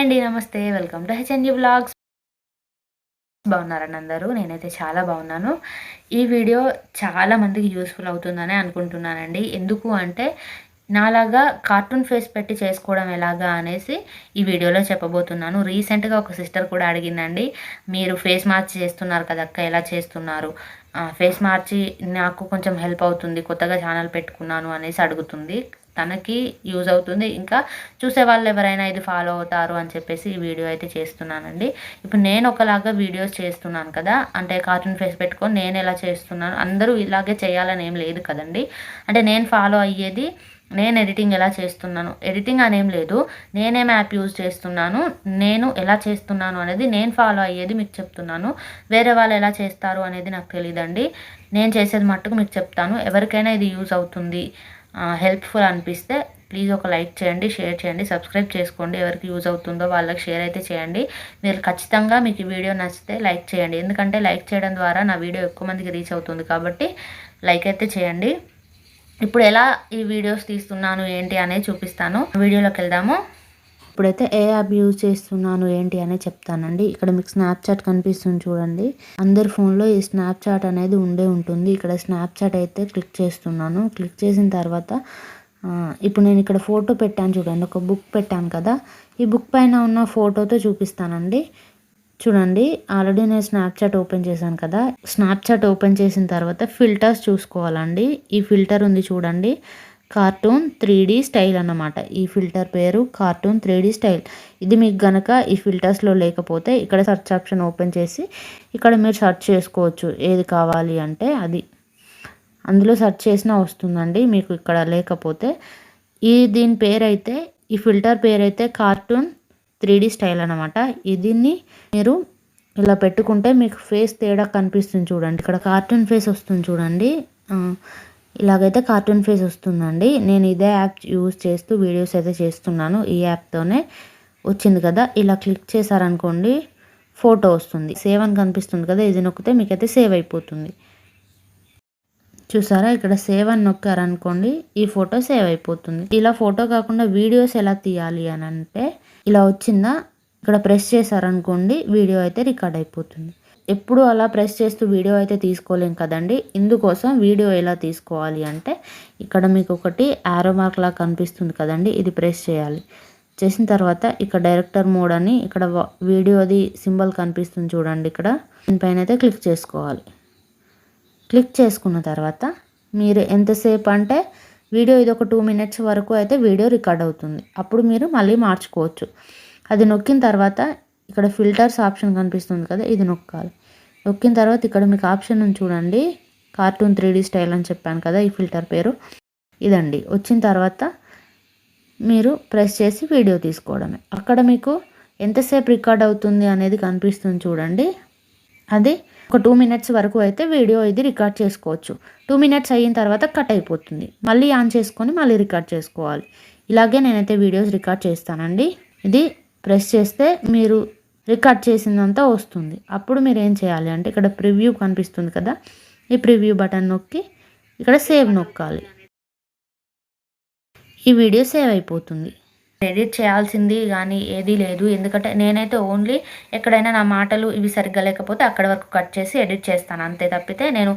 అండి నమస్తే. Welcome to HNG blogs. బాగున్నారండి అందరూ? నేనైతే చాలా బాగున్నాను. ఈ వీడియో చాలా మందికి యూస్ఫుల్ అవుతుందని అనుకుంటున్నానండి. ఎందుకు అంటే నాలాగా కార్టూన్ ఫేస్ పెట్టి చేసుకోవడం ఎలాగా అనేసి ఈ వీడియోలో చెప్పబోతున్నాను. రీసెంట్గా ఒక సిస్టర్ కూడా అడిగిందండి మీరు ఫేస్ మార్చి చేస్తున్నారు కదా అక్క ఎలా చేస్తున్నారు? ఫేస్ మార్చి నాకు కొంచెం హెల్ప్ అవుతుంది కొత్తగా ఛానల్ పెట్టుకున్నాను అనేసి అడుగుతుంది. తనకి యూజ్ అవుతుంది. ఇంకా చూసే వాళ్ళు ఎవరైనా ఇది ఫాలో అవుతారు అని చెప్పేసి ఈ వీడియో అయితే చేస్తున్నానండి. ఇప్పుడు నేను ఒకలాగా వీడియోస్ చేస్తున్నాను కదా అంటే కార్టూన్ ఫేస్ పెట్టుకొని నేను ఎలా చేస్తున్నాను అందరూ ఇలాగే చేయాలని ఏం లేదు కదండి. అంటే నేను ఫాలో అయ్యేది నేను ఎడిటింగ్ ఎలా చేస్తున్నాను ఎడిటింగ్ అనేం లేదు. నేనేం యాప్ యూజ్ చేస్తున్నాను నేను ఎలా చేస్తున్నాను అనేది నేను ఫాలో అయ్యేది మీకు చెప్తున్నాను. వేరే వాళ్ళు ఎలా చేస్తారు అనేది నాకు తెలియదండి నేను చేసేది మట్టుకు మీకు చెప్తాను. ఎవరికైనా ఇది యూజ్ అవుతుంది. హెల్ప్ఫుల్ అనిపిస్తే ప్లీజ్ ఒక లైక్ చేయండి షేర్ చేయండి సబ్స్క్రైబ్ చేసుకోండి. ఎవరికి యూజ్ అవుతుందో వాళ్ళకి షేర్ అయితే చేయండి. మీరు ఖచ్చితంగా మీకు ఈ వీడియో నచ్చితే లైక్ చేయండి. ఎందుకంటే లైక్ చేయడం ద్వారా నా వీడియో ఎక్కువ మందికి రీచ్ అవుతుంది కాబట్టి లైక్ అయితే చేయండి. ఇప్పుడు ఎలా ఈ వీడియోస్ తీస్తున్నాను ఏంటి అనేది చూపిస్తాను. వీడియోలోకి వెళ్దాము. ఇప్పుడైతే ఏ యాప్ యూజ్ చేస్తున్నాను ఏంటి అని చెప్తానండి. ఇక్కడ మీకు స్నాప్చాట్ కనిపిస్తుంది చూడండి. అందరి ఫోన్లో ఈ స్నాప్చాట్ అనేది ఉండే ఉంటుంది. ఇక్కడ స్నాప్చాట్ అయితే క్లిక్ చేస్తున్నాను. క్లిక్ చేసిన తర్వాత ఇప్పుడు నేను ఇక్కడ ఫోటో పెట్టాను చూడండి. ఒక బుక్ పెట్టాను కదా. ఈ బుక్ పైన ఉన్న ఫోటోతో చూపిస్తానండి. చూడండి ఆల్రెడీ నేను స్నాప్చాట్ ఓపెన్ చేశాను కదా. స్నాప్చాట్ ఓపెన్ చేసిన తర్వాత ఫిల్టర్స్ చూసుకోవాలండి. ఈ ఫిల్టర్ ఉంది చూడండి. కార్టూన్ త్రీ డీ స్టైల్ అన్నమాట. ఈ ఫిల్టర్ పేరు కార్టూన్ త్రీ డీ స్టైల్. ఇది మీకు గనక ఈ ఫిల్టర్స్లో లేకపోతే ఇక్కడ సెర్చ్ ఆప్షన్ ఓపెన్ చేసి ఇక్కడ మీరు సెర్చ్ చేసుకోవచ్చు. ఏది కావాలి అంటే అది. అందులో సెర్చ్ చేసినా వస్తుందండి. మీకు ఇక్కడ లేకపోతే ఈ దీని పేరైతే ఈ ఫిల్టర్ పేరైతే కార్టూన్ త్రీ డీ స్టైల్ అనమాట దీన్ని మీరు ఇలా పెట్టుకుంటే మీకు ఫేస్ తేడా కనిపిస్తుంది చూడండి. ఇక్కడ కార్టూన్ ఫేస్ వస్తుంది చూడండి. ఇలాగైతే కార్టూన్ ఫేస్ వస్తుందండి. నేను ఇదే యాప్ యూజ్ చేస్తూ వీడియోస్ అయితే చేస్తున్నాను. ఈ యాప్తోనే వచ్చింది కదా. ఇలా క్లిక్ చేశారనుకోండి ఫోటో వస్తుంది. సేవ్ అని కనిపిస్తుంది కదా. ఇది నొక్కితే మీకైతే సేవ్ అయిపోతుంది. చూసారా? ఇక్కడ సేవ్ అని నొక్కారనుకోండి ఈ ఫోటో సేవ్ అయిపోతుంది. ఇలా ఫోటో కాకుండా వీడియోస్ ఎలా తీయాలి అని అంటే ఇలా వచ్చిందా? ఇక్కడ ప్రెస్ చేశారనుకోండి వీడియో అయితే రికార్డ్ అయిపోతుంది. ఎప్పుడు అలా ప్రెస్ చేస్తూ వీడియో అయితే తీసుకోలేం కదండి. ఇందుకోసం వీడియో ఎలా తీసుకోవాలి అంటే ఇక్కడ మీకు ఒకటి ఆరో మార్క్ లాగా కనిపిస్తుంది కదండి ఇది ప్రెస్ చేయాలి. చేసిన తర్వాత ఇక్కడ డైరెక్టర్ మోడ్ అని ఇక్కడ వీడియోది సింబల్ కనిపిస్తుంది చూడండి ఇక్కడ. దీనిపైన అయితే క్లిక్ చేసుకోవాలి. క్లిక్ చేసుకున్న తర్వాత మీరు ఎంతసేపు అంటే వీడియో ఇది ఒక టూ మినిట్స్ వరకు అయితే వీడియో రికార్డ్ అవుతుంది. అప్పుడు మీరు మళ్ళీ మార్చుకోవచ్చు. అది నొక్కిన తర్వాత ఇక్కడ ఫిల్టర్స్ ఆప్షన్ కనిపిస్తుంది కదా ఇది నొక్కాలి. నొక్కిన తర్వాత ఇక్కడ మీకు ఆప్షన్ ఉంది చూడండి. కార్టూన్ త్రీ స్టైల్ అని చెప్పాను కదా ఈ ఫిల్టర్ పేరు. ఇదండి. వచ్చిన తర్వాత మీరు ప్రెస్ చేసి వీడియో తీసుకోవడమే. అక్కడ మీకు ఎంతసేపు రికార్డ్ అవుతుంది అనేది కనిపిస్తుంది చూడండి. అది ఒక టూ మినిట్స్ వరకు అయితే వీడియో ఇది రికార్డ్ చేసుకోవచ్చు. టూ మినిట్స్ అయిన తర్వాత కట్ అయిపోతుంది. మళ్ళీ ఆన్ చేసుకొని మళ్ళీ రికార్డ్ చేసుకోవాలి. ఇలాగే నేనైతే వీడియోస్ రికార్డ్ చేస్తానండి. ఇది ప్రెస్ చేస్తే మీరు రికార్డ్ చేసిందంతా వస్తుంది. అప్పుడు మీరు ఏం చేయాలి అంటే ఇక్కడ ప్రివ్యూ కనిపిస్తుంది కదా ఈ ప్రివ్యూ బటన్ నొక్కి ఇక్కడ సేవ్ నొక్కాలి. ఈ వీడియో సేవ్ అయిపోతుంది. ఎడిట్ చేయాల్సింది కానీ ఏదీ లేదు. ఎందుకంటే నేనైతే ఓన్లీ ఎక్కడైనా నా మాటలు ఇవి సరిగ్గా లేకపోతే అక్కడ వరకు కట్ చేసి ఎడిట్ చేస్తాను. అంతే తప్పితే నేను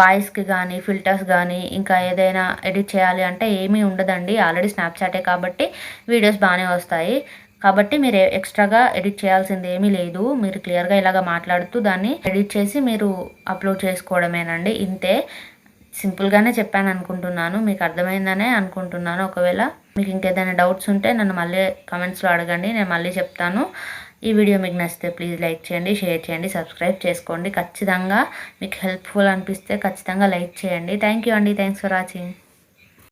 వాయిస్కి కానీ ఫిల్టర్స్ కానీ ఇంకా ఏదైనా ఎడిట్ చేయాలి అంటే ఏమీ ఉండదండి. ఆల్రెడీ స్నాప్చాటే కాబట్టి వీడియోస్ బాగానే వస్తాయి. కాబట్టి మీరు ఎక్స్ట్రాగా ఎడిట్ చేయాల్సింది ఏమీ లేదు. మీరు క్లియర్గా ఇలాగ మాట్లాడుతూ దాన్ని ఎడిట్ చేసి మీరు అప్లోడ్ చేసుకోవడమేనండి. ఇంతే. సింపుల్గానే చెప్పాను అనుకుంటున్నాను. మీకు అర్థమైందనే అనుకుంటున్నాను. ఒకవేళ మీకు ఇంకేదైనా డౌట్స్ ఉంటే నన్ను మళ్ళీ కమెంట్స్లో అడగండి. నేను మళ్ళీ చెప్తాను. ఈ వీడియో మీకు నచ్చితే ప్లీజ్ లైక్ చేయండి షేర్ చేయండి సబ్స్క్రైబ్ చేసుకోండి. ఖచ్చితంగా మీకు హెల్ప్ఫుల్ అనిపిస్తే ఖచ్చితంగా లైక్ చేయండి. థ్యాంక్ యూ అండి. Thanks for watching